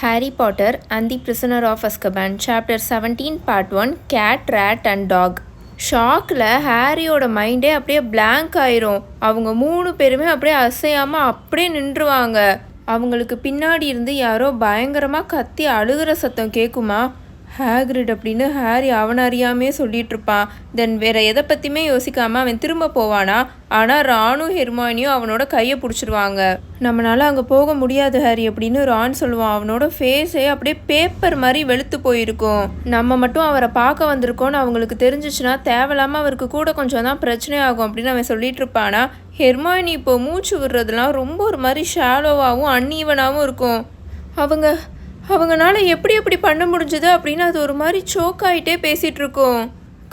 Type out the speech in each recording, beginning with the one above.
Harry Potter and the prisoner of Azkaban Chapter 17 Part 1 Cat, Rat and Dog. ஷாக்கில் ஹாரியோட மைண்டே அப்படியே blank ஆயிரும். அவங்க மூணு பேருமே அப்படியே அசையாமல் அப்படியே நின்றுவாங்க. அவங்களுக்கு பின்னாடி இருந்து யாரோ பயங்கரமாக கத்தி அழுகிற சத்தம் கேட்குமா ஹேக்ரிட் அப்படின்னு ஹாரி அவன் அறியாமே சொல்லிகிட்ருப்பான் இருப்பான் தென் வேற எதை பற்றியுமே யோசிக்காமல் அவன் திரும்ப போவானா? ஆனால் ராணும் ஹெர்மானியும் அவனோட கையை பிடிச்சிருவாங்க. நம்மளால் அங்கே போக முடியாது ஹாரி அப்படின்னு ரான் சொல்லுவான். அவனோட ஃபேஸே அப்படியே பேப்பர் மாதிரி வெளுத்து போயிருக்கும். நம்ம மட்டும் அவரை பார்க்க வந்திருக்கோம்னு அவங்களுக்கு தெரிஞ்சிச்சுன்னா தேவையில்லாமல் அவருக்கு கூட கொஞ்சம் தான் பிரச்சனை ஆகும் அப்படின்னு அவன் சொல்லிட்டு இருப்பானா ஹெர்மாயினி இப்போ மூச்சு விடுறதுலாம் ரொம்ப ஒரு மாதிரி ஷாலோவாகவும் அன்ஈவனாகவும் இருக்கும். அவங்க அவங்கனால எப்படி எப்படி பண்ண முடிஞ்சது அப்படின்னு அது ஒரு மாதிரி சோக் ஆகிட்டே பேசிகிட்டு இருக்கோம்.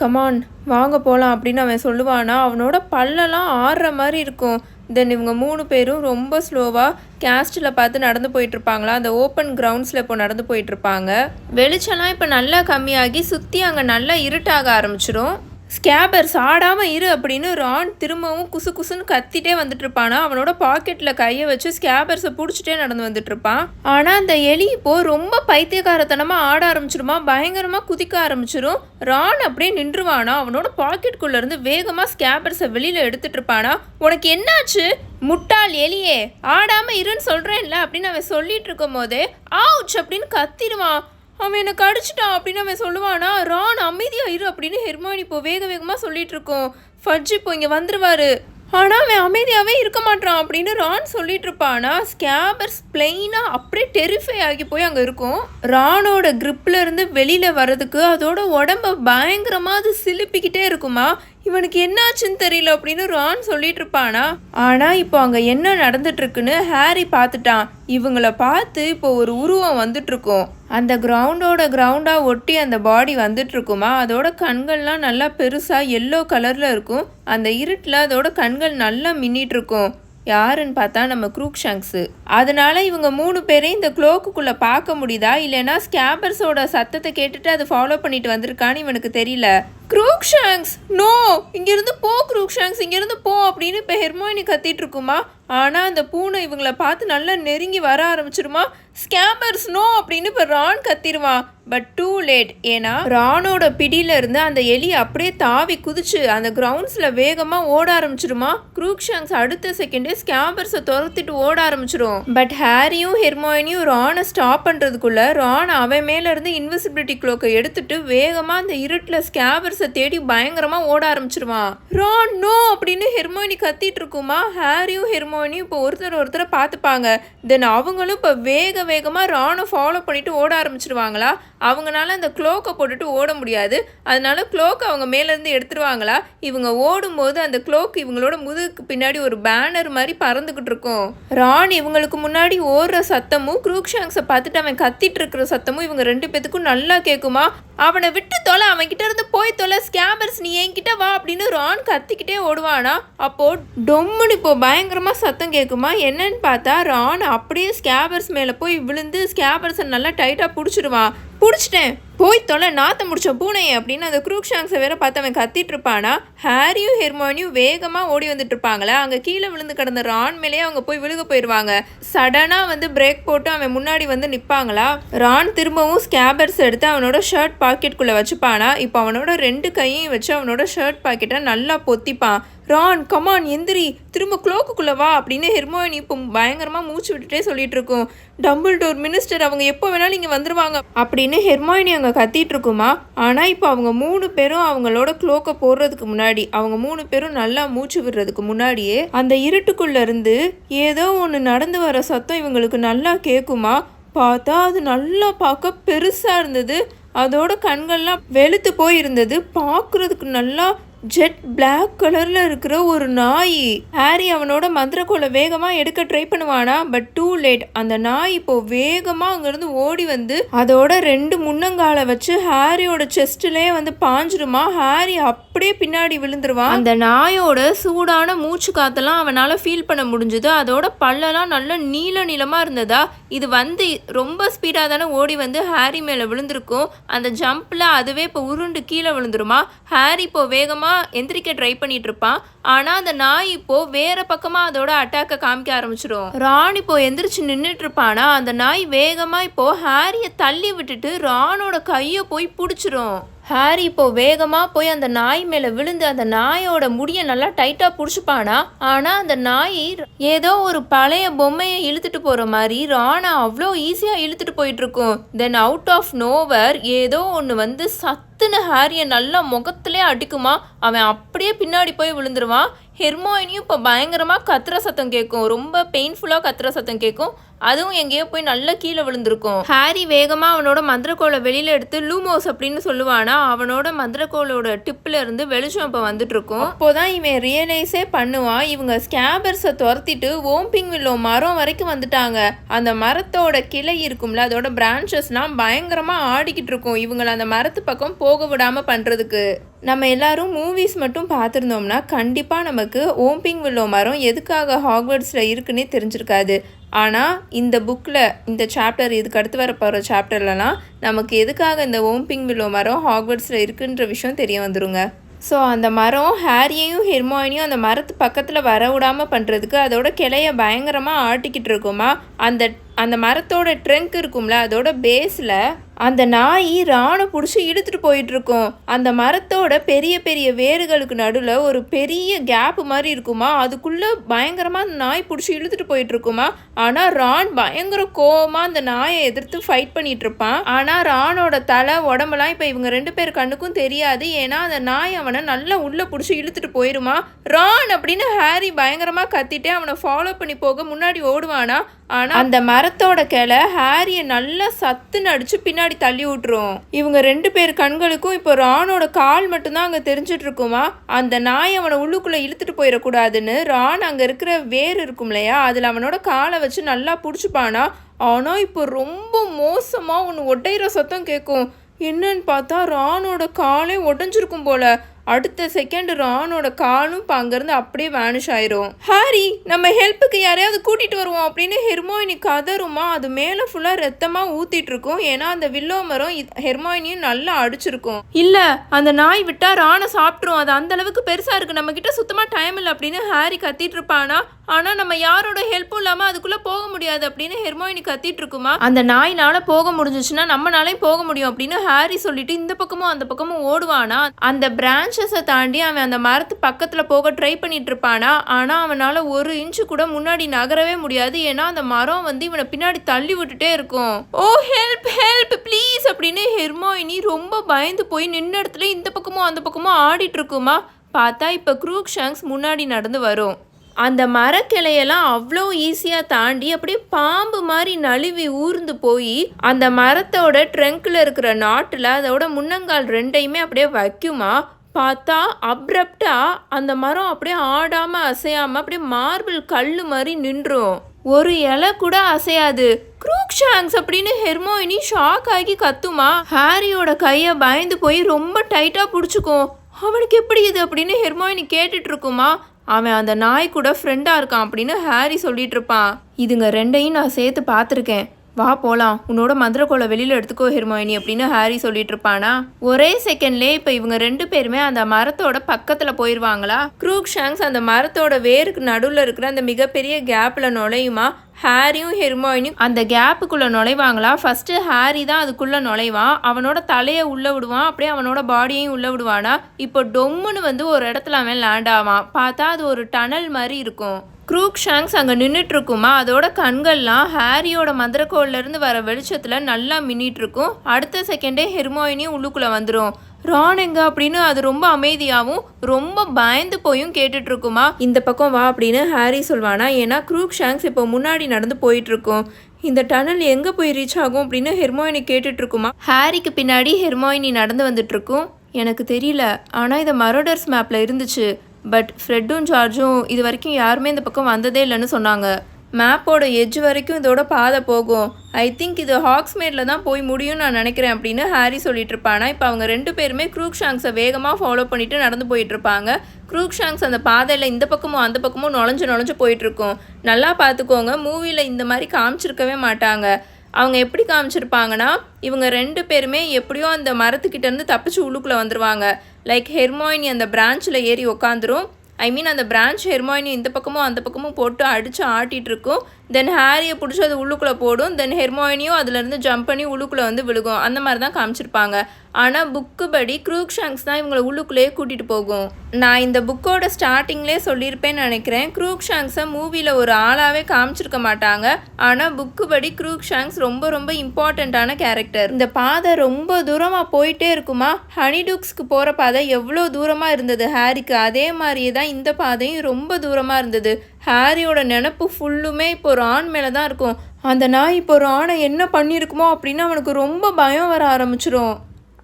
கமான் வாங்க போகலாம் அப்படின்னு அவன் சொல்லுவானா அவனோட பல்லெல்லாம் ஆடுற மாதிரி இருக்கும். தென் இவங்க மூணு பேரும் ரொம்ப ஸ்லோவாக கேஸ்டில் பார்த்து நடந்து போயிட்டுருப்பாங்களா அந்த ஓப்பன் கிரவுண்ட்ஸில் இப்போ நடந்து போயிட்டுருப்பாங்க வெளிச்சம்லாம் இப்போ நல்லா கம்மியாகி சுற்றி அங்கே நல்லா இருட்டாக ஆரம்பிச்சிடும் ஸ்கேபர்ஸ் ஆடாமல் இரு அப்படின்னு ரான் திரும்பவும் குசு குசுன்னு கத்திட்டே வந்துட்டு இருப்பானா அவனோட பாக்கெட்டில் கையை வச்சு ஸ்கேபர்ஸை பிடிச்சிட்டே நடந்து வந்துட்டு இருப்பான் ஆனால் அந்த எலி இப்போது ரொம்ப பைத்தியக்காரத்தனமாக ஆட ஆரம்பிச்சிருமா? பயங்கரமாக குதிக்க ஆரம்பிச்சிரும். ரான் அப்படியே நின்றுவானா? அவனோட பாக்கெட்டுக்குள்ளேருந்து வேகமாக ஸ்கேபர்ஸை வெளியில் எடுத்துகிட்டு இருப்பானா உனக்கு என்னாச்சு? முட்டாள் எலியே ஆடாமல் இருன்னு சொல்கிறேன்ல அப்படின்னு அவன் சொல்லிட்டு இருக்கும் போதே ஆவுச் அப்படின்னு கத்திடுவான். அவன் என்னை கடிச்சிட்டான் அப்படின்னு அவன் சொல்லுவானா? ரான் அமைதியாக இரு அப்படின்னு ஹெர்மோனி இப்போ வேக வேகமாக சொல்லிட்டு இருக்கோம். ஃபட்ஜ் இப்போ இங்கே வந்துருவாரு. ஆனால் அவன் அமைதியாகவே இருக்க மாட்டான் அப்படின்னு ரான் சொல்லிட்டு இருப்பானா? ஸ்கேபர்ஸ் பிளெயினாக அப்படியே டெரிஃபை ஆகி போய் அங்கே இருக்கும். ரானோட gripல இருந்து வெளியில் வர்றதுக்கு அதோட உடம்ப பயங்கரமாக அது சிலுப்பிக்கிட்டே இருக்குமா? இவனுக்கு என்னாச்சுன்னு தெரியல அப்படின்னு ரான் சொல்லிட்டு இருப்பானா? ஆனால் இப்போ அங்கே என்ன நடந்துட்டு இருக்குன்னு ஹாரி பார்த்துட்டான். இவங்கள பார்த்து இப்போ ஒரு உருவம் வந்துட்டு இருக்கும் அந்த கிரவுண்டோட கிரவுண்டாக ஒட்டி அந்த பாடி வந்துட்டு இருக்குமா அதோட கண்கள்லாம் நல்லா பெருசாக எல்லோ கலரில் இருக்கும். அந்த இருட்டில் அதோட கண்கள் நல்லா மின்னிட்டு இருக்கும் யாருன்னு பார்த்தா நம்ம க்ரூக் ஷங்க்ஸு அதனால இவங்க மூணு பேரையும் இந்த குளோக்குக்குள்ளே பார்க்க முடியுதா? இல்லைன்னா ஸ்கேபர்ஸோட சத்தத்தை கேட்டுட்டு அதை ஃபாலோ பண்ணிட்டு வந்திருக்கான்னு இவனுக்கு தெரியல. குரூக்ஷாங்ஸ். நோ இங்கேருந்து போ க்ரூக் இங்கேருந்து போ அப்படின்னு இப்போ ஹெர்மோயினி கத்திட்டு இருக்குமா ஆனால் அந்த பூனை இவங்களை பார்த்து நல்லா நெருங்கி வர ஆரம்பிச்சிருமா? ஸ்கேமர்ஸ் நோ அப்படின்னு இப்போ ரான் கத்திடுவான் பட் டூ லேட் ஏன்னா ரானோட பிடியில இருந்து அந்த எலி அப்படியே தாவி குதிச்சு அந்த கிரவுண்ட்ஸில் வேகமாக ஓட ஆரம்பிச்சிருமா? குரூக்ஷாங்ஸ் அடுத்த செகண்டே ஸ்கேம்பர்ஸை துரத்திட்டு ஓட ஆரம்பிச்சிரும். பட் ஹாரியும் ஹெர்மோயினியும் ரானை ஸ்டாப் பண்ணுறதுக்குள்ள ரான் அவன் மேலேருந்து இன்விசிபிலிட்டி க்ளோக்கை எடுத்துட்டு வேகமாக அந்த இருட்டில் ஸ்கேபர்ஸை தேடி பயங்கரமாக ஓட ஆரம்பிச்சிருவான் ரான் நோ அப்படின்னு ஹெர்மோயினி கத்திட்டு இருக்குமா ஹாரியும் ஹெர்மோனியும் இப்போ ஒருத்தர் ஒருத்தரை பார்த்துப்பாங்க. தென் அவங்களும் இப்போ வேக வேகமாக ரானை ஃபாலோ பண்ணிட்டு ஓட ஆரம்பிச்சிருவாங்களா? அவங்களால அந்த க்ளோக்கை போட்டுட்டு ஓட முடியாது. அதனால க்ளோக் அவங்க மேலேருந்து எடுத்துருவாங்களா? இவங்க ஓடும்போது அந்த க்ளோக் இவங்களோட முதுகுக்கு பின்னாடி ஒரு பேனர் மாதிரி பறந்துக்கிட்டு இருக்கும். ரான் இவங்களுக்கு முன்னாடி ஓடுற சத்தமும் குரூக்ஷாங்ஸை பார்த்துட்டு அவன் கத்திட்டு இருக்கிற சத்தமும் இவங்க ரெண்டு பேத்துக்கும் நல்லா கேட்குமா அவனை விட்டு தொலை அவன் கிட்ட இருந்து போய் தொலை ஸ்கேபர்ஸ் நீ என்கிட்ட வா அப்படின்னு ரான் கத்திக்கிட்டே ஓடுவானா? அப்போ டொம்முன்னு இப்போ பயங்கரமா சத்தம் கேட்குமா என்னன்னு பார்த்தா ரான் அப்படியே ஸ்கேபர்ஸ் மேலே போய் விழுந்து ஸ்கேபர்ஸை நல்லா டைட்டாக பிடிச்சிருவான் பிடிச்சிட்டேன். போய் தொலை நாற்ற முடிச்ச பூனை அப்படின்னு அந்த குரூக்ஷாங்ஸை வேற பார்த்து அவன் கத்திட்டு இருப்பானா ஹாரியும் ஹெர்மோனியும் வேகமாக ஓடி வந்துட்டு இருப்பாங்களா அங்கே கீழே விழுந்து கிடந்த ரான் மேலேயே அவங்க போய் விழுக போயிடுவாங்க சடனாக வந்து பிரேக் போட்டு அவன் முன்னாடி வந்து நிற்பாங்களா ரான் திரும்பவும் ஸ்கேபர்ஸ் எடுத்து அவனோட ஷர்ட் பாக்கெட்டுக்குள்ளே வச்சுப்பானா? இப்போ அவனோட ரெண்டு கையையும் வச்சு அவனோட ஷர்ட் பாக்கெட்டை நல்லா பொத்திப்பான். ரான் கமான் எந்திரி திரும்ப க்ளோக்குக்குள்ளே வா அப்படின்னு ஹெர்மோயினி இப்போ பயங்கரமாக மூச்சு விட்டுட்டே சொல்லிட்டு இருக்கும். டம்பிள் டோர் மினிஸ்டர் அவங்க எப்போ வேணாலும் இங்கே வந்துருவாங்க அப்படின்னு ஹெர்மோயினி அங்கே கத்திட்டு இருக்குமா? ஆனால் இப்போ அவங்க மூணு பேரும் அவங்களோட க்ளோக்கை போடுறதுக்கு முன்னாடி அவங்க மூணு பேரும் நல்லா மூச்சு விடுறதுக்கு முன்னாடியே அந்த இருட்டுக்குள்ள இருந்து ஏதோ ஒன்று நடந்து வர சத்தம் இவங்களுக்கு நல்லா கேட்குமா பார்த்தா அது நல்லா பார்க்க பெருசாக இருந்தது. அதோட கண்கள்லாம் வெளுத்து போயிருந்தது. பார்க்குறதுக்கு நல்லா ஜெட் பிளாக் கலரில் இருக்கிற ஒரு நாய். ஹாரி அவனோட மந்திரக்கோலை வேகமாக எடுக்க ட்ரை பண்ணுவானா பட் டூ லேட் அந்த நாய் இப்போ வேகமாக அங்கேருந்து ஓடி வந்து அதோட ரெண்டு முன்னங்காலை வச்சு ஹாரியோட செஸ்ட்லயே வந்து பாஞ்சிருமா? ஹாரி அப்படியே பின்னாடி விழுந்துருவான். அந்த நாயோட சூடான மூச்சு காத்தெல்லாம் அவனால் ஃபீல் பண்ண முடிஞ்சுது. அதோட பல்லெல்லாம் நல்ல நீல நீளமாக இருந்ததா? இது வந்து ரொம்ப ஸ்பீடாக தானே ஓடி வந்து ஹாரி மேலே விழுந்திருக்கும். அந்த ஜம்ப்பில் அதுவே இப்போ உருண்டு கீழே விழுந்துருமா? ஹாரி இப்போ வேகமாக வேகமாக எந்திரிக்க ட்ரை பண்ணிட்டு இருப்பான் ஆனால் அந்த நாய் இப்போ வேற பக்கமாக அதோட அட்டாக்கை காமிக்க ஆரம்பிச்சிடும் ரான் இப்போ எந்திரிச்சு நின்றுட்டு இருப்பானா அந்த நாய் வேகமாக இப்போ ஹாரியை தள்ளி விட்டுட்டு ரானோட கையை போய் பிடிச்சிரும். ஹாரி இப்போ வேகமாக போய் அந்த நாய் மேலே விழுந்து அந்த நாயோட முடியை நல்லா டைட்டாக பிடிச்சிப்பானா? ஆனால் அந்த நாய் ஏதோ ஒரு பழைய பொம்மையை இழுத்துட்டு போகிற மாதிரி ராணா அவ்வளோ ஈஸியாக இழுத்துட்டு போயிட்டுருக்கும். தென் அவுட் ஆஃப் நோவர் ஏதோ ஒன்று வந்து சத்துன்னு ஹாரியை நல்லா முகத்துலேயே அடிக்குமா? அவன் அப்படியே பின்னாடி போய் விழுந்துருவான். ஹெர்மோயினியும் இப்போ பயங்கரமாக கத்துற சத்தம் கேட்கும் ரொம்ப பெயின்ஃபுல்லாக கத்துற சத்தம் கேட்கும் அதுவும் எங்கேயோ போய் நல்லா கீழே விழுந்திருக்கும். ஹாரி வேகமாக அவனோட மந்திரக்கோளை வெளியில் எடுத்து லூமோஸ் அப்படின்னு சொல்லுவானா அவனோட மந்திரக்கோளோட டிப்பில் இருந்து வெளிச்சம் இப்போ வந்துட்டு இருக்கும் அப்போதான் இவன் ரியலைஸே பண்ணுவான் இவங்க ஸ்கேபர்ஸை துரத்திட்டு ஓம்பிங் வில்லோ மரம் வரைக்கும் வந்துட்டாங்க. அந்த மரத்தோட கிளை இருக்கும்ல அதோட பிரான்ச்சஸ்லாம் பயங்கரமாக ஆடிக்கிட்டு இருக்கும் இவங்களை அந்த மரத்து பக்கம் போக விடாமல் பண்ணுறதுக்கு நம்ம எல்லாரும் மூவிஸ் மட்டும் பார்த்துருந்தோம்னா கண்டிப்பாக நமக்கு ஓம்பிங் வில்லோ மரம் எதுக்காக ஹாக்வர்ட்ஸில் இருக்குன்னே தெரிஞ்சிருக்காது. ஆனால் இந்த புக்கில் இந்த சாப்டர் இதுக்கு அடுத்து வர போகிற சாப்டர்லலாம் நமக்கு எதுக்காக இந்த ஓம்பிங் வில்லோ மரம் ஹாக்வர்ட்ஸில் இருக்குன்ற விஷயம் தெரிய வந்துருங்க. ஸோ அந்த மரம் ஹேரியையும் ஹெர்மாயினியும் அந்த மரத்து பக்கத்தில் வர விடாமல் பண்ணுறதுக்கு அதோட கிளைய பயங்கரமாக ஆட்டிக்கிட்டு இருக்குமா? அந்த அந்த மரத்தோட ட்ரெங்க் இருக்கும்ல அதோட பேஸில் அந்த நாய் ராணை பிடிச்சி இழுத்துட்டு போயிட்டுருக்கோம். அந்த மரத்தோட பெரிய பெரிய வேர்களுக்கு நடுவில் ஒரு பெரிய கேப்பு மாதிரி இருக்குமா? அதுக்குள்ளே பயங்கரமாக அந்த நாய் பிடிச்சி இழுத்துட்டு போயிட்டுருக்குமா? ஆனால் ரான் பயங்கர கோவமாக அந்த நாயை எதிர்த்து ஃபைட் பண்ணிட்டு இருப்பான் ஆனால் ரானோட தலை உடம்பெல்லாம் இப்போ இவங்க ரெண்டு பேர் கண்ணுக்கும் தெரியாது. ஏன்னா அந்த நாய் அவனை நல்லா உள்ளே பிடிச்சி இழுத்துட்டு போயிருமா? ரான் அப்படின்னு ஹாரி பயங்கரமாக கத்திட்டே அவனை ஃபாலோ பண்ணி போக முன்னாடி ஓடுவானா? ஆனால் அந்த மரத்தோட கிளை ஹாரியை நல்லா சத்துன்னு அடித்து பின்னாடி தள்ளி விட்டுரும். இவங்க ரெண்டு பேர் கண்களுக்கும் இப்போ ராணோட கால் மட்டும்தான் அங்கே தெரிஞ்சிட்டு இருக்குமா? அந்த நாய் அவனை உள்ளுக்குள்ளே இழுத்துட்டு போயிடக்கூடாதுன்னு ரான் அங்கே இருக்கிற வேர் இருக்கும் இல்லையா? அதில் அவனோட காலை வச்சு நல்லா பிடிச்சிப்பானா? ஆனால் இப்போ ரொம்ப மோசமாக ஒன்று ஒட்டையிற சத்தம் கேட்கும் என்னன்னு பார்த்தா ரானோட காலே உடஞ்சிருக்கும் போல. அடுத்த செகண்ட் ரானோட காலும் இப்போ அங்கேருந்து அப்படியே வேனிஷ் ஆயிரும். ஹாரி நம்ம ஹெல்ப்புக்கு யாரையாவது கூட்டிட்டு வருவோம் அப்படின்னு ஹெர்மோயினி கதருமா அது மேலே ஃபுல்லாக ரத்தமாக ஊத்திட்டு இருக்கும். ஏன்னா அந்த வில்லோ மரம் ஹெர்மோயினியும் நல்லா அடிச்சிருக்கும். இல்லை அந்த நாய் விட்டா ரானை சாப்பிட்ரும் அது அந்த அளவுக்கு பெருசாக இருக்கு. நம்ம கிட்ட சுத்தமாக டைம் இல்லை அப்படின்னு ஹாரி கத்திட்டு இருப்பானா? ஆனால் நம்ம யாரோட ஹெல்ப்பும் இல்லாமல் அதுக்குள்ளே போக முடியாது அப்படின்னு ஹெர்மோயினி கத்திட்டு இருக்குமா? அந்த நாயினால போக முடிஞ்சிச்சுன்னா நம்மளாலையும் போக முடியும் அப்படின்னு ஹாரி சொல்லிட்டு இந்த பக்கமும் அந்த பக்கமும் ஓடுவானா? அந்த கான்ஷியஸை தாண்டி அவன் அந்த மரத்து பக்கத்தில் போக ட்ரை பண்ணிட்டு இருப்பானா ஆனால் அவனால் ஒரு இன்ச்சு கூட முன்னாடி நகரவே முடியாது. ஏன்னா அந்த மரம் வந்து இவனை பின்னாடி தள்ளி விட்டுட்டே இருக்கும். ஓ ஹெல்ப் ஹெல்ப் ப்ளீஸ் அப்படின்னு ஹெர்மோயினி ரொம்ப பயந்து போய் நின்ன இடத்துல இந்த பக்கமும் அந்த பக்கமும் ஆடிட்டு இருக்குமா? பார்த்தா இப்போ குரூக் ஷாங்ஸ் முன்னாடி நடந்து வரும். அந்த மரக்கிளையெல்லாம் அவ்வளோ ஈஸியாக தாண்டி அப்படியே பாம்பு மாதிரி நழுவி ஊர்ந்து போய் அந்த மரத்தோட ட்ரங்க்கில் இருக்கிற நாட்டில் அதோட முன்னங்கால் ரெண்டையுமே அப்படியே வைக்குமா? பார்த்தா அப்ரப்டாக அந்த மரம் அப்படியே ஆடாமல் அசையாமல் அப்படியே மார்பிள் கல் மாதிரி நின்றும். ஒரு இலை கூட அசையாது. க்ரூக் ஷாங்ஸ் அப்படின்னு ஹெர்மோயினி ஷாக் ஆகி கத்துமா? ஹாரியோட கையை பயந்து போய் ரொம்ப டைட்டாக பிடிச்சிக்கும். அவனுக்கு எப்படி இது அப்படின்னு ஹெர்மோயினி கேட்டுட்டு இருக்குமா? அவன் அந்த நாய் கூட ஃப்ரெண்டாக இருக்கான் அப்படின்னு ஹாரி சொல்லிட்டு இருப்பான். இதுங்க ரெண்டையும் நான் சேர்த்து பார்த்துருக்கேன். வா போகலாம் உன்னோட மந்திரக்கோலை வெளியில் எடுத்துக்கோ ஹெர்மோயினி அப்படின்னு ஹாரி சொல்லிட்டு இருப்பானா ஒரே செகண்ட்லேயே இப்போ இவங்க ரெண்டு பேருமே அந்த மரத்தோட பக்கத்தில் போயிடுவாங்களா க்ரூக் ஷாங்ஸ் அந்த மரத்தோட வேருக்கு நடுவில் இருக்கிற அந்த மிகப்பெரிய கேப்பில் நுழையுமா? ஹாரியும் ஹெர்மோயினியும் அந்த கேப்புக்குள்ளே நுழைவாங்களா? ஃபஸ்ட்டு ஹாரி தான் அதுக்குள்ளே நுழைவான் அவனோட தலையை உள்ள விடுவான் அப்படியே அவனோட பாடியையும் உள்ளே விடுவானா? இப்போ டொம்முன்னு வந்து ஒரு இடத்துல அவன் லேண்ட் ஆவான். பார்த்தா அது ஒரு டனல் மாதிரி இருக்கும். க்ரூக் ஷாங்ஸ் அங்கே நின்றுட்டு இருக்குமா அதோட கண்கள்லாம் ஹாரியோட மந்திரக்கோள்லேருந்து வர வெளிச்சத்தில் நல்லா மின்னிட்டு இருக்கும் அடுத்த செகண்டே ஹெர்மோயினியும் உள்ளுக்குள்ளே வந்துடும் ரான் எங்க அப்படின்னு அது ரொம்ப அமைதியாகவும் ரொம்ப பயந்து போயும் கேட்டுட்டு இருக்குமா இந்த பக்கம் வா அப்படின்னு ஹாரி சொல்வானா? ஏன்னா க்ரூக் ஷாங்ஸ் இப்போ முன்னாடி நடந்து போயிட்டு இருக்கும் இந்த டனல் எங்கே போய் ரீச் ஆகும் அப்படின்னு ஹெர்மோயினி கேட்டுட்டு இருக்குமா ஹாரிக்கு பின்னாடி ஹெர்மோயினி நடந்து வந்துட்டு இருக்கும் எனக்கு தெரியல. ஆனால் இது மரோடர்ஸ் மேப்பில் இருந்துச்சு. பட் ஃப்ரெட்டும் ஜார்ஜும் இது வரைக்கும் யாருமே இந்த பக்கம் வந்ததே இல்லைன்னு சொன்னாங்க. மேப்போட எஜ் வரைக்கும் இதோட பாதை போகும். ஐ திங்க் இது ஹாக்ஸ்மேடில் தான் போய் முடியும்னு நான் நினைக்கிறேன் அப்படின்னு ஹாரி சொல்லிட்டு இருப்பானா. இப்போ அவங்க ரெண்டு பேருமே க்ரூக் ஷாங்ஸை வேகமாக ஃபாலோ பண்ணிட்டு நடந்து போயிட்டு இருப்பாங்க. க்ரூக் ஷாங்ஸ் அந்த பாதையில் இந்த பக்கமும் அந்த பக்கமும் நுழைஞ்சு நுழைஞ்சு போயிட்டு இருக்கும். நல்லா பார்த்துக்கோங்க. மூவியில் இந்த மாதிரி காமிச்சிருக்கவே மாட்டாங்க. அவங்க எப்படி காமிச்சிருப்பாங்கன்னா இவங்க ரெண்டு பேருமே எப்படியோ அந்த மரத்துக்கிட்டேருந்து தப்பிச்சு உள்ளுக்குள்ளே வந்துடுவாங்க லைக் ஹெர்மோயினி அந்த பிரான்ச்சில் ஏறி உக்காந்துரும். ஐ மீன் அந்த பிரான்ச் ஹெர்மாயினி இந்த பக்கமும் அந்த பக்கமும் போட்டு அடித்து ஆட்டிகிட்ருக்கும் தென் ஹேரியை பிடிச்சி அது உள்ளுக்குள்ளே போடும். தென் ஹெர்மாயினியும் அதுலேருந்து ஜம்ப் பண்ணி உள்ளுக்குள்ளே வந்து விழுகும். அந்த மாதிரி தான் காமிச்சிருப்பாங்க. ஆனால் புக்கு படி க்ரூக் ஷாங்ஸ் தான் இவங்களை உள்ளுக்குள்ளேயே கூட்டிகிட்டு போகும். நான் இந்த புக்கோட ஸ்டார்டிங்லேயே சொல்லியிருப்பேன்னு நினைக்கிறேன். க்ரூக் ஷாங்ஸை மூவியில் ஒரு ஆளாகவே காமிச்சிருக்க மாட்டாங்க. ஆனால் புக்கு படி க்ரூக் ஷாங்ஸ் ரொம்ப ரொம்ப இம்பார்ட்டண்ட்டான கேரக்டர் இந்த பாதை ரொம்ப தூரமாக போயிட்டே இருக்குமா? ஹனிடுக்ஸ்க்கு போகிற பாதை எவ்வளோ தூரமாக இருந்தது? ஹாரிக்கு அதே மாதிரியே தான் இந்த பாதையும் ரொம்ப தூரமாக இருந்தது. ஹாரியோட நினப்பு ஃபுல்லுமே இப்போ ஒரு ஆண் மேலே தான் இருக்கும். அந்த நாய் இப்போ ஒரு ஆணை என்ன பண்ணியிருக்குமோ அப்படின்னு அவனுக்கு ரொம்ப பயம் வர ஆரம்பிச்சிடும்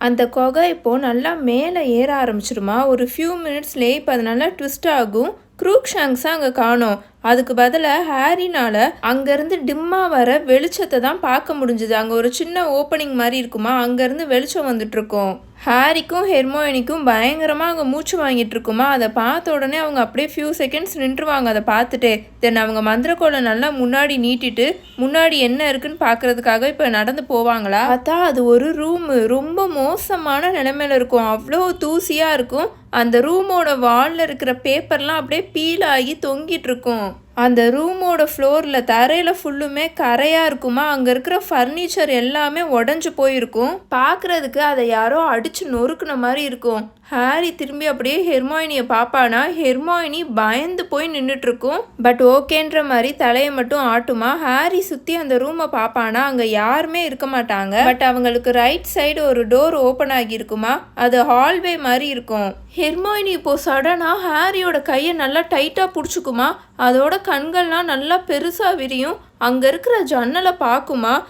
அந்த குகை இப்போது நல்லா மேலே ஏற ஆரம்பிச்சிருமா? ஒரு ஃபியூ மினிட்ஸ்லேயே இப்போ அது நல்லா ட்விஸ்ட் ஆகும். குரூக்ஷாங்ஸை அங்கே காணோம். அதுக்கு பதிலாக ஹாரினால் அங்கேருந்து டிம்மாக வர வெளிச்சத்தை தான் பார்க்க முடிஞ்சுது. அங்கே ஒரு சின்ன ஓப்பனிங் மாதிரி இருக்குமா? அங்கேருந்து வெளிச்சம் வந்துட்டுருக்கோம் ஹாரிக்கும் ஹெர்மோயினிக்கும் பயங்கரமாக அங்கே மூச்சு வாங்கிட்டு இருக்குமா? அதை பார்த்த உடனே அவங்க அப்படியே ஃபியூ செகண்ட்ஸ் நின்றுவாங்க. அதை பார்த்துட்டே தென் அவங்க மந்திரக்கோளை நல்லா முன்னாடி நீட்டிட்டு முன்னாடி என்ன இருக்குன்னு பார்க்கறதுக்காக இப்போ நடந்து போவாங்களா? பார்த்தா அது ஒரு ரூமு ரொம்ப மோசமான நிலைமையில இருக்கும். அவ்வளோ தூசியாக இருக்கும். அந்த ரூமோட வாலில் இருக்கிற பேப்பர்லாம் அப்படியே பீல் ஆகி தொங்கிட்டு இருக்கும் அந்த ரூமோட ஃப்ளோரில் தரையில் ஃபுல்லுமே கரையாக இருக்குமா அங்கே இருக்கிற ஃபர்னிச்சர் எல்லாமே உடஞ்சி போயிருக்கும். பார்க்குறதுக்கு அதை யாரோ அடித்து நொறுக்குன மாதிரி இருக்கும். ஹாரி திரும்பி அப்படியே ஹெர்மாயினியை பார்ப்பானா? ஹெர்மாயினி பயந்து போய் நின்றுட்டுருக்கும் பட் ஓகேன்ற மாதிரி தலையை மட்டும் ஆட்டுமா? ஹாரி சுற்றி அந்த ரூமை பார்ப்பானா? அங்கே யாருமே இருக்க மாட்டாங்க. பட் அவங்களுக்கு ரைட் சைடு ஒரு டோர் ஓப்பன் ஆகியிருக்குமா? அது ஹால்வே மாதிரி இருக்கும். ஹெர்மாயினி இப்போ சடனாக ஹாரியோட கையை நல்லா டைட்டாக பிடிச்சிக்குமா? அதோட கண்கள்லாம் நல்லா பெருசாக விரியும். அங்கே இருக்கிற ஜன்னலை பார்க்குமா?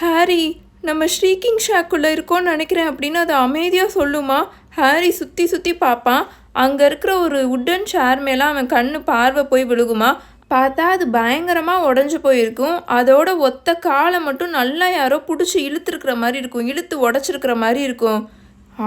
ஹாரி நம்ம ஸ்ரீகிங் ஷாக்குள்ளே இருக்கோம்னு நினைக்கிறேன் அப்படின்னு அதை அமைதியாக சொல்லுமா? ஹாரி சுற்றி சுற்றி பார்ப்பான் அங்கே இருக்கிற ஒரு உட்டன் ஷேர் மேலே அவன் கண்ணு பார்வை போய் விழுகுமா? பார்த்தா அது பயங்கரமாக உடஞ்சி போயிருக்கும். அதோட ஒத்த காலை மட்டும் நல்லா யாரோ பிடிச்சி இழுத்துருக்கிற மாதிரி இருக்கும். இழுத்து உடச்சிருக்கிற மாதிரி இருக்கும்.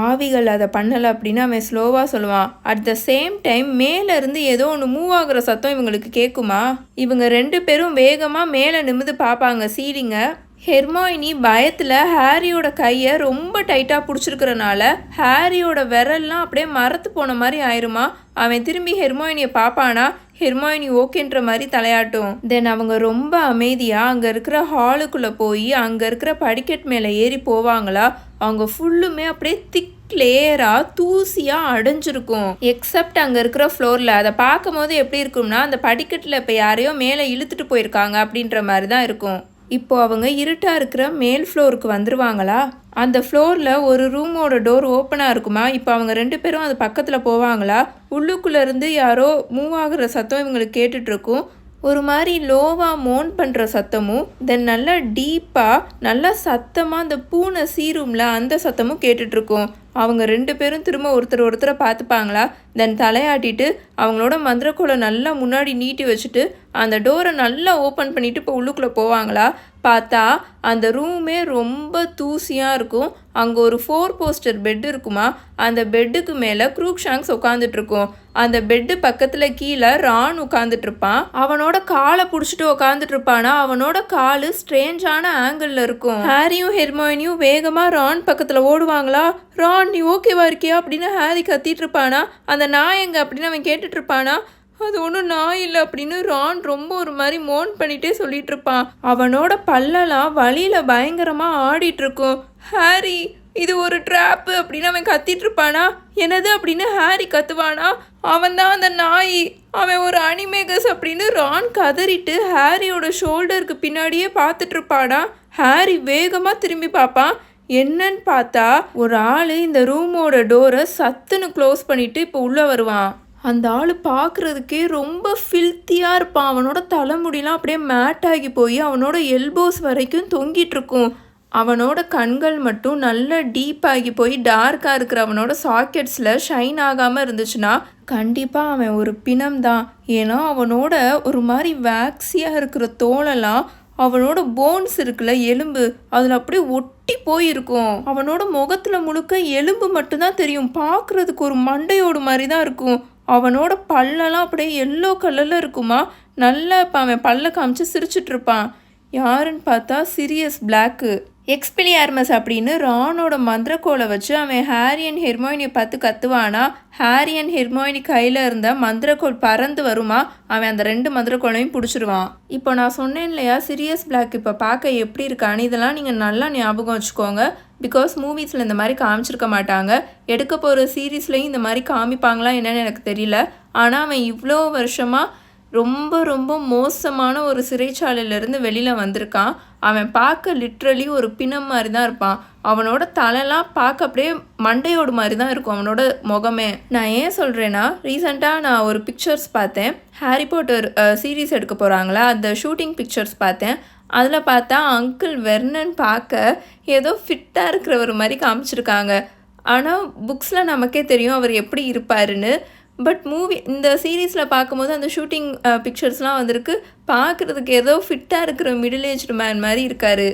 ஆவிகள் அதை பண்ணலை அப்படின்னு அவன் ஸ்லோவாக சொல்லுவான். அட் த சேம் டைம் மேலேருந்து ஏதோ ஒன்று மூவ் ஆகுற சத்தம் இவங்களுக்கு கேட்குமா இவங்க ரெண்டு பேரும் வேகமாக மேலே நிமிந்து பார்ப்பாங்க சீலிங்கை. ஹெர்மாயினி பயத்தில் ஹாரியோட கையை ரொம்ப டைட்டாக பிடிச்சிருக்கிறனால ஹாரியோட விரல்லாம் அப்படியே மரத்து போன மாதிரி ஆயிருமா? அவன் திரும்பி ஹெர்மாயினியை பார்ப்பானா? ஹெர்மாயினி ஓகேன்ற மாதிரி தலையாட்டும். தென் அவங்க ரொம்ப அமைதியாக அங்கே இருக்கிற ஹாலுக்குள்ளே போய் அங்கே இருக்கிற படிக்கட் மேலே ஏறி போவாங்களா? அவங்க ஃபுல்லுமே அப்படியே திக் லேயராக தூசியாக அடைஞ்சிருக்கும். எக்ஸப்ட் அங்கே இருக்கிற ஃப்ளோரில் அதை பார்க்கும்போது எப்படி இருக்கும்னா அந்த படிக்கட்டில் இப்போ யாரையோ மேலே இழுத்துட்டு போயிருக்காங்க அப்படின்ற மாதிரி தான் இருக்கும். இப்போ அவங்க இருட்டாக இருக்கிற மேல் ஃப்ளோருக்கு வந்துருவாங்களா? அந்த ஃப்ளோரில் ஒரு ரூமோட டோர் ஓப்பனாக இருக்குமா? இப்போ அவங்க ரெண்டு பேரும் அது பக்கத்தில் போவாங்களா? உள்ளுக்குள்ளேருந்து யாரோ மூவ் ஆகுற சத்தம் இவங்களுக்கு கேட்டுட்ருக்கும். ஒரு மாதிரி லோவாக மோன் பண்ணுற சத்தமும் தென் நல்லா டீப்பாக நல்லா சத்தமாக அந்த பூனை சீரும்ல அந்த சத்தமும் கேட்டுட்ருக்கோம். அவங்க ரெண்டு பேரும் திரும்ப ஒருத்தர் ஒருத்தரை பார்த்துப்பாங்களா? தென் தலையாட்டிட்டு அவங்களோட மந்திரக்குளை நல்லா முன்னாடி நீட்டி வச்சுட்டு அந்த டோரை நல்லா ஓப்பன் பண்ணிவிட்டு இப்போ உள்ளுக்குள்ளே போவாங்களா? பார்த்தா அந்த ரூமே ரொம்ப தூசியாக இருக்கும். அங்கே ஒரு ஃபோர் போஸ்டர் பெட் இருக்குமா? அந்த பெட்டுக்கு மேலே குரூக் ஷாங்ஸ் உட்காந்துட்ருக்கும் அந்த பெட்டு பக்கத்தில் கீழே ரான் உட்காந்துட்ருப்பான் அவனோட காலை பிடிச்சிட்டு உட்காந்துட்ருப்பானா அவனோட கால் ஸ்ட்ரேஞ்சான ஆங்கிளில் இருக்கும். ஹாரியும் ஹெர்மோயினியும் வேகமாக ரான் பக்கத்தில் ஓடுவாங்களா? ரான் நீ ஓகேவா இருக்கியா? அப்படின்னு ஹாரி கத்திட்டு இருப்பானா. அந்த நாய் எங்கே? அப்படின்னு அவன் கேட்டுட்டு இருப்பானா. அது ஒன்றும் நாய் இல்லை அப்படின்னு ரான் ரொம்ப ஒரு மாதிரி மோன் பண்ணிகிட்டே சொல்லிட்டு இருப்பான். அவனோட பல்லெல்லாம் வழியில் பயங்கரமாக ஆடிட்டு இருக்கும். ஹாரி இது ஒரு ட்ராப்பு அப்படின்னு அவன் கத்திட்டு இருப்பானா. என்னது அப்படின்னு ஹாரி கத்துவானா. அவன் தான் அந்த நாய். அவன் ஒரு அனிமேகஸ் அப்படின்னு ரான் கதறிட்டு ஹாரியோட ஷோல்டருக்கு பின்னாடியே பார்த்துட்டு இருப்பானா. ஹாரி வேகமாக திரும்பி பார்ப்பான். என்னன்னு பார்த்தா ஒரு ஆள் இந்த ரூமோட டோரை சத்துன்னு க்ளோஸ் பண்ணிட்டு இப்போ உள்ளே வருவான். அந்த ஆள் பார்க்குறதுக்கே ரொம்ப ஃபில்த்தியாக இருப்பான். அவனோட தலைமுடிலாம் அப்படியே மேட் ஆகி போய் அவனோட எல்போஸ் வரைக்கும் தொங்கிட்டு இருக்கும். அவனோட கண்கள் மட்டும் நல்ல டீப்பாகி போய் டார்க்காக இருக்கிற அவனோட சாக்கெட்ஸில் ஷைன் ஆகாமல் இருந்துச்சுன்னா கண்டிப்பாக அவன் ஒரு பிணம் தான். ஏன்னா அவனோட ஒரு மாதிரி வேக்ஸியாக இருக்கிற தோலெல்லாம் அவனோட போன்ஸ் இருக்குல்ல எலும்பு. அதில் அப்படியே ஒட்டி போயிருக்கும். அவனோட முகத்தில் முழுக்க எலும்பு மட்டும்தான் தெரியும். பார்க்குறதுக்கு ஒரு மண்டையோடு மாதிரி தான் இருக்கும். அவனோட பல்லெல்லாம் அப்படியே எல்லோ கலரில் இருக்குமா? நல்லா இப்போ அவன் பல்ல காமிச்சு சிரிச்சிட்ருப்பான் யாருன்னு பார்த்தா சிரியஸ் பிளாக்கு எக்ஸ்பிளியார்மஸ் அப்படின்னு ரானோட மந்திரக்கோலை வச்சு அவன் ஹாரி அண்ட் ஹெர்மோயினியை பார்த்து கத்துவானா? ஹாரி அண்ட் ஹெர்மோயினி கையில் இருந்த மந்திரக்கோள் பறந்து வருமா? அவன் அந்த ரெண்டு மந்திரக்கோளையும் பிடிச்சிருவான். இப்போ நான் சொன்னேன் இல்லையா சிரியஸ் பிளாக் இப்போ பார்க்க எப்படி இருக்கான்னு இதெல்லாம் நீங்கள் நல்லா ஞாபகம் வச்சுக்கோங்க. பிகாஸ் மூவிஸில் இந்த மாதிரி காமிச்சிருக்க மாட்டாங்க. எடுக்க போகிற சீரீஸ்லேயும் இந்த மாதிரி காமிப்பாங்களா என்னென்னு எனக்கு தெரியல. ஆனால் அவன் இவ்வளோ வருஷமாக ரொம்ப ரொம்ப மோசமான ஒரு சிறைச்சாலையிலேருந்து வெளியில் வந்திருக்கான். அவன் பார்க்க லிட்ரலி ஒரு பிணம் மாதிரி தான் இருப்பான். அவனோட தலைலாம் பார்க்க அப்படியே மண்டையோடு மாதிரி தான் இருக்கும் அவனோட முகமே. நான் ஏன் சொல்கிறேன்னா ரீசெண்டாக நான் ஒரு பிக்சர்ஸ் பார்த்தேன். ஹாரி போட்டர் சீரீஸ் எடுக்க போகிறாங்களா அந்த ஷூட்டிங் பிக்சர்ஸ் பார்த்தேன். அதில் பார்த்தா அங்கிள் வெர்னன் பார்க்க ஏதோ ஃபிட்டாக இருக்கிறவர் மாதிரி காமிச்சிருக்காங்க. ஆனால் புக்ஸில் நமக்கே தெரியும் அவர் எப்படி இருப்பாருன்னு. பட் மூவி இந்த சீரீஸில் பார்க்கும்போது அந்த ஷூட்டிங் பிக்சர்ஸ்லாம் uh, வந்திருக்கு. பார்க்குறதுக்கு ஏதோ ஃபிட்டாக இருக்கிற மிடில் ஏஜ்டு மேன் மாதிரி இருக்கார்.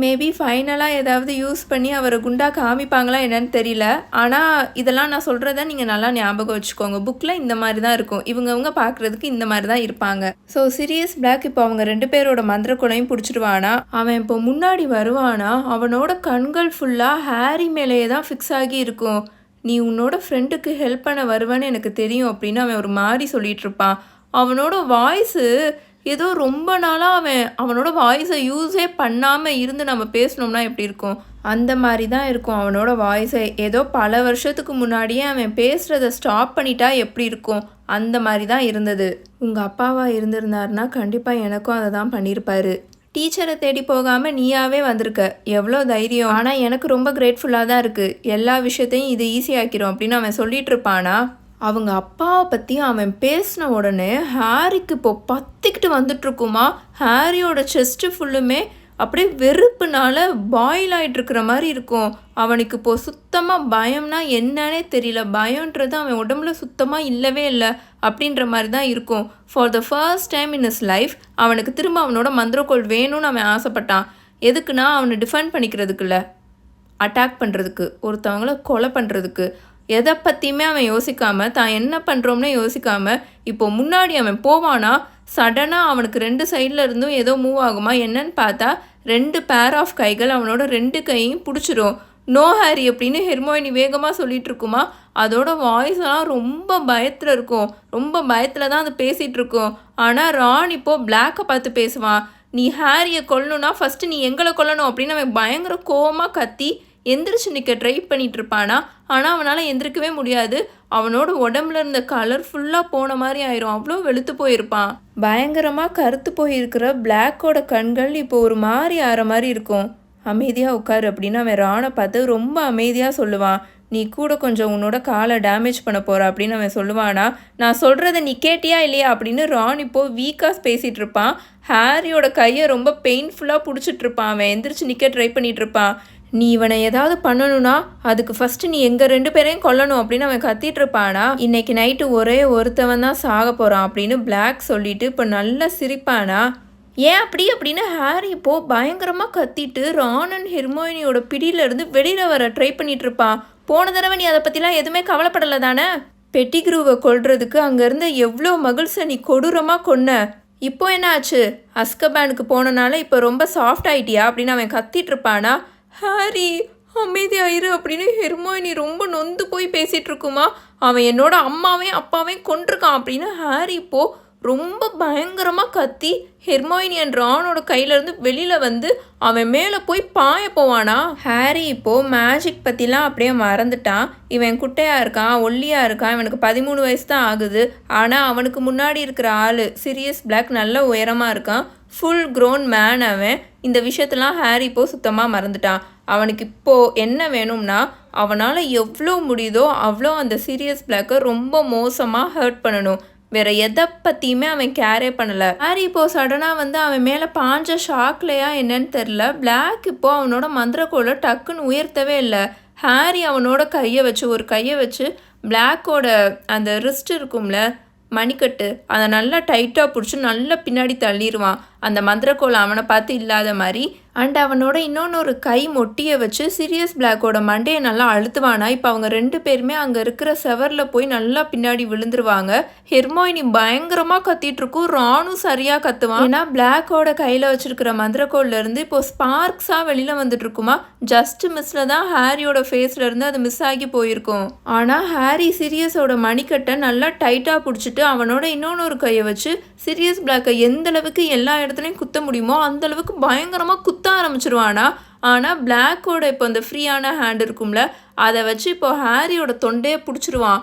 மேபி ஃபைனலாக ஏதாவது யூஸ் பண்ணி அவரை குண்டா காமிப்பாங்களா என்னன்னு தெரியல. ஆனால் இதெல்லாம் நான் சொல்கிறத நீங்கள் நல்லா ஞாபகம் வச்சுக்கோங்க. புக்கில் இந்த மாதிரி தான் இருக்கும். இவங்கவுங்க பார்க்குறதுக்கு இந்த மாதிரி தான் இருப்பாங்க. ஸோ சீரியஸ் பிளாக் இப்போ அவங்க ரெண்டு பேரோட மந்திரக்குடையும் பிடிச்சிருவானா? அவன் இப்போ முன்னாடி வருவானா? அவனோட கண்கள் ஃபுல்லாக ஹாரி மேலேயே தான் ஃபிக்ஸ் ஆகி இருக்கும். நீ உன்னோட ஃப்ரெண்டுக்கு ஹெல்ப் பண்ண வருவேன்னு எனக்கு தெரியும் அப்படின்னு அவன் ஒரு மாதிரி சொல்லிட்டு இருப்பான். அவனோட வாய்ஸு ஏதோ ரொம்ப நாளாக அவன் அவனோட வாய்ஸை யூஸே பண்ணாமல் இருந்து நம்ம பேசினோம்னா எப்படி இருக்கும்? அந்த மாதிரி தான் இருக்கும் அவனோட வாய்ஸை ஏதோ பல வருஷத்துக்கு முன்னாடியே அவன் பேசுகிறத ஸ்டாப் பண்ணிட்டா எப்படி இருக்கும்? அந்த மாதிரி தான் இருந்தது. உங்கள் அப்பாவா இருந்திருந்தாருன்னா கண்டிப்பாக எனக்கும் அதை தான் பண்ணியிருப்பாரு டீச்சரை தேடி போகாமல் நீயாவே வந்திருக்க. எவ்வளோ தைரியம். ஆனால் எனக்கு ரொம்ப கிரேட்ஃபுல்லாக தான் இருக்குது எல்லா விஷயத்தையும் இது ஈஸியாக்கிறோம் அப்படின்னு அவன் சொல்லிட்டு இருப்பானா? அவங்க அப்பாவை பற்றி அவன் பேசின உடனே ஹாரிக்கு இப்போ பத்திக்கிட்டு வந்துட்டுருக்குமா ஹாரியோட செஸ்ட்டு ஃபுல்லுமே அப்படியே வெறுப்புனால பாயில் ஆகிட்டுருக்குற மாதிரி இருக்கும். அவனுக்கு இப்போ சுத்தமாக பயம்னா என்னன்னே தெரியல. பயன்றது அவன் உடம்புல சுத்தமாக இல்லவே இல்லை அப்படின்ற மாதிரி தான் இருக்கும். For the first time in his life அவனுக்கு திரும்ப அவனோட மந்திரக்கோள் வேணும்னு அவன் ஆசைப்பட்டான். எதுக்குன்னா அவனை டிஃபெண்ட் பண்ணிக்கிறதுக்குல்ல. அட்டாக் பண்ணுறதுக்கு ஒருத்தவங்கள கொலை பண்ணுறதுக்கு எதை பற்றியுமே அவன் யோசிக்காமல் தான் என்ன பண்ணுறோம்னு யோசிக்காமல் இப்போ முன்னாடி அவன் போவானா சடனாக அவனுக்கு ரெண்டு சைடில் இருந்தும் ஏதோ மூவ் ஆகுமா? என்னன்னு பார்த்தா ரெண்டு பேர் ஆஃப் கைகள் அவனோட ரெண்டு கையும் பிடிச்சிரும். நோ ஹாரி அப்படின்னு ஹெர்மோயினி வேகமாக சொல்லிட்டு இருக்குமா? அதோட வாய்ஸ் எல்லாம் ரொம்ப பயத்தில் இருக்கும். ரொம்ப பயத்தில் தான் அது பேசிகிட்டு இருக்கும். ஆனால் ரான் இப்போது பிளாக்கை பார்த்து பேசுவான். நீ ஹாரியை கொல்லணும்னா ஃபஸ்ட்டு நீ எங்களை கொல்லணும் அப்படின்னு அவன் பயங்கர கோவமாக கத்தி எந்திரிச்சு நிற்க ட்ரை பண்ணிட்டு இருப்பானா ஆனால் அவனால் எந்திரிக்கவே முடியாது. அவனோட உடம்புல இருந்த கலர் ஃபுல்லாக போன மாதிரி ஆயிரும். அவ்வளோ வெளுத்து போயிருப்பான். பயங்கரமாக கருத்து போயிருக்கிற பிளாக்கோட கண்கள் இப்போ ஒரு மாதிரி ஆற மாதிரி இருக்கும். அமைதியாக உட்காரு அப்படின்னு அவன் ராணை பார்த்து ரொம்ப அமைதியாக சொல்லுவான். நீ கூட கொஞ்சம் உன்னோட காலை டேமேஜ் பண்ண போகிற அப்படின்னு அவன் சொல்லுவானா. நான் சொல்கிறத நீ கேட்டியா இல்லையா? அப்படின்னு ரான் இப்போ வீக்காக பேசிகிட்டு இருப்பான் ஹாரியோட கையை ரொம்ப பெயின்ஃபுல்லாக பிடிச்சிட்டு இருப்பான் அவன் எந்திரிச்சு நிற்க ட்ரை பண்ணிகிட்ருப்பான் இருப்பான் நீ இவனை ஏதாவது பண்ணணும்னா அதுக்கு ஃபஸ்ட்டு நீ எங்கள் ரெண்டு பேரையும் கொல்லணும் அப்படின்னு அவன் கத்திட்டு இருப்பானா? இன்னைக்கு நைட்டு ஒரே ஒருத்தவன் தான் சாக போகிறான் அப்படின்னு பிளாக் சொல்லிட்டு இப்போ நல்லா சிரிப்பானா? ஏன் அப்படி? அப்படின்னு ஹாரி இப்போ பயங்கரமாக கத்திட்டு ரான் அண்ட் ஹெர்மோயினியோட பிடியிலேருந்து வெளியில் வர ட்ரை பண்ணிட்டு இருப்பான். போன தடவை நீ அதை பற்றிலாம் எதுவுமே கவலைப்படலை தானே? பெட்டிக்ரூவை கொல்றதுக்கு அங்கேருந்து எவ்வளோ மகிழ்ச்சி நீ கொடூரமாக கொன்ன? இப்போ என்ன ஆச்சு அஸ்கபேனுக்கு போனனால இப்போ ரொம்ப சாஃப்ட் ஆயிட்டியா? அப்படின்னு அவன் கத்திட்டு இருப்பானா? ஹாரி அமைதியாயிரு அப்படின்னு ஹெர்மோயினி ரொம்ப நொந்து போய் பேசிகிட்டு இருக்குமா அவன் என்னோட அம்மாவையும் அப்பாவையும் கொண்டிருக்கான் அப்படின்னு ஹாரி இப்போ ரொம்ப பயங்கரமாக கத்தி ஹெர்மோயினி அண்ட் ஆணோட கையிலேருந்து வெளியில் வந்து அவன் மேலே போய் பாய போவானா? ஹாரி இப்போது மேஜிக் பற்றிலாம் அப்படியே மறந்துட்டான். இவன் குட்டையாக இருக்கான் ஒல்லியாக இருக்கான் இவனுக்கு பதிமூணு வயசு தான் ஆகுது. ஆனால் அவனுக்கு முன்னாடி இருக்கிற ஆள் சிரியஸ் பிளாக் நல்ல உயரமாக இருக்கான். ஃபுல் க்ரோன் மேன் அவன். இந்த விஷயத்தெல்லாம் ஹாரி இப்போ சுத்தமாக மறந்துட்டான். அவனுக்கு இப்போது என்ன வேணும்னா அவனால் எவ்வளோ முடியுதோ அவ்வளோ அந்த சீரியஸ் பிளாக்கை ரொம்ப மோசமாக ஹர்ட் பண்ணணும். வேற எதை பற்றியுமே அவன் கேரே பண்ணலை. ஹாரி இப்போ சடனாக வந்து அவன் மேலே பாஞ்ச ஷாக்லையா என்னன்னு தெரில பிளாக் இப்போ அவனோட மந்திரக்கோளை டக்குன்னு உயர்த்தவே இல்லை. ஹாரி அவனோட கையை வச்சு ஒரு கையை வச்சு பிளாக்கோட அந்த ரிஸ்ட் இருக்கும்ல மணிக்கட்டு. அதை நல்லா டைட்டாக பிடிச்சி நல்லா பின்னாடி தள்ளிடுவான் அந்த மந்திரக்கோளை அவனை பார்த்து இல்லாத மாதிரி அண்ட் அவனோட இன்னொன்று ஒரு கை மொட்டியை வச்சு சீரியஸ் பிளாக்கோட மண்டையை நல்லா அழுத்துவானா? இப்போ அவங்க ரெண்டு பேருமே அங்கே இருக்கிற செவரில் போய் நல்லா பின்னாடி விழுந்துருவாங்க. ஹெர்மோயினி பயங்கரமாக கத்திட்டு இருக்கும் ராணும் சரியாக கத்துவான். ஏன்னா பிளாக்கோட கையில் வச்சிருக்கிற மந்திரக்கோல்ல இருந்து இப்போ ஸ்பார்க்ஸாக வெளியில் வந்துட்டு இருக்குமா ஜஸ்ட் மிஸ்ல தான் ஹாரியோட ஃபேஸ்ல இருந்து அது மிஸ் ஆகி போயிருக்கும். ஆனால் ஹாரி சீரியஸோட மணிக்கட்டை நல்லா டைட்டாக பிடிச்சிட்டு அவனோட இன்னொன்று ஒரு கையை வச்சு சீரியஸ் பிளாக்கை எந்த அளவுக்கு எல்லா இடத்துலையும் குத்த முடியுமோ அந்த அளவுக்கு பயங்கரமாக குத்த ஆரம்பிச்சிருவானா? ஆனால் பிளாக்கோட இப்போ அந்த ஃப்ரீயான ஹேண்ட் இருக்கும்ல அதை வச்சு இப்போ ஹாரியோட தொண்டையை பிடிச்சிருவான்.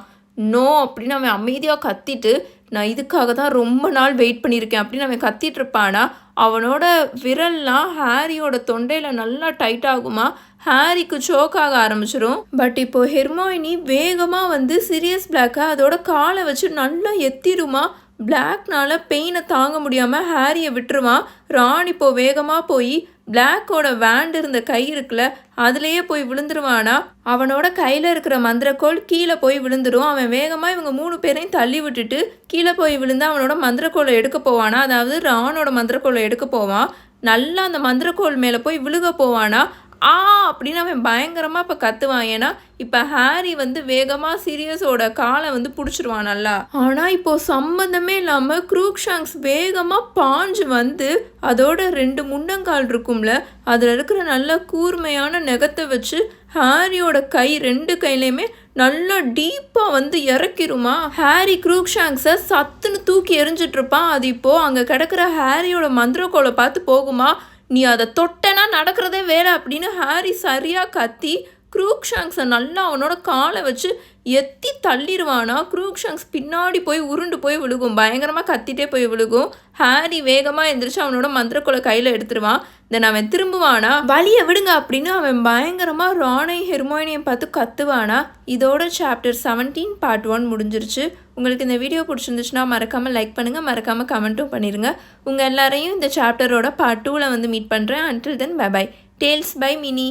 நோ அப்படின்னு அவன் அமைதியாக கத்திட்டு நான் இதுக்காக தான் ரொம்ப நாள் வெயிட் பண்ணியிருக்கேன் அப்படின்னு அவன் கத்திட்டு இருப்பானா? அவனோட விரல்லாம் ஹாரியோட தொண்டையில் நல்லா டைட் ஆகுமா? ஹாரிக்கு சோக் ஆக ஆரம்பிச்சிடும் பட் இப்போ ஹெர்மோயினி வேகமாக வந்து சீரியஸ் பிளாக்கை அதோட காலை வச்சு நல்லா எத்திருமா? பிளாக்னால பெயினை தாங்க முடியாமல் ஹாரியை விட்டுருவான். ராணி இப்போ வேகமாக போய் பிளாக்கோட வேண்ட் இருந்த கை இருக்குல்ல அதுலேயே போய் விழுந்துருவானா? அவனோட கையில் இருக்கிற மந்திரக்கோள் கீழே போய் விழுந்துடும் அவன் வேகமாக இவங்க மூணு பேரையும் தள்ளி விட்டுட்டு கீழே போய் விழுந்து அவனோட மந்திரக்கோளை எடுக்க போவானா? அதாவது ராணோட மந்திரக்கோளை எடுக்க போவான். நல்லா அந்த மந்திரக்கோள் மேலே போய் விழுக போவானா? ஆ அப்படின்னு அவன் பயங்கரமாக இப்போ கத்துவான். ஏன்னா இப்போ ஹாரி வந்து வேகமாக சீரியஸோட காலை வந்து பிடிச்சிருவான் நல்லா. ஆனால் இப்போ சம்மந்தமே இல்லாமல் க்ரூக்ஷாங்ஸ் வேகமாக பாஞ்சு வந்து அதோட ரெண்டு முண்டங்கால் இருக்கும்ல அதில் இருக்கிற நல்ல கூர்மையான நெகத்தை வச்சு ஹாரியோட கை ரெண்டு கையிலையுமே நல்லா டீப்பாக வந்து இறக்கிருமா. ஹாரி க்ரூக்ஷாங்ஸை சத்துன்னு தூக்கி எரிஞ்சிட்ருப்பான் அது இப்போது அங்கே கிடக்கிற ஹாரியோட மந்திரக்கோளை பார்த்து போகுமா? நீ அதை தொட்டனா நடக்கிறதே வேலை அப்படின்னு ஹாரி சரியாக கத்தி குரூக்ஷாங்ஸை நல்லா அவனோட காலை வச்சு எத்தி தள்ளிடுவானா. குரூக்ஷாங்ஸ் பின்னாடி போய் உருண்டு போய் விழுகும். பயங்கரமாக கத்திட்டே போய் விழுகும். ஹாரி வேகமாக எந்திரிச்சு அவனோட மந்திரக்குலை கையில் எடுத்துருவான். தென் அவன் திரும்புவானா. வழியை விடுங்க அப்படின்னு அவன் பயங்கரமாக ராணை ஹெர்மோனியம் பார்த்து கத்துவானா. இதோட சாப்டர் செவன்டீன் பார்ட் ஒன் முடிஞ்சிருச்சு. உங்களுக்கு இந்த வீடியோ பிடிச்சிருந்துச்சுன்னா மறக்காமல் லைக் பண்ணுங்கள் மறக்காமல் கமெண்ட்டும் பண்ணிடுங்க உங்கள் எல்லாரையும் இந்த சாப்டரோட பார்ட் டூவில் வந்து மீட் பண்ணுறேன் until then bye bye tales by Mini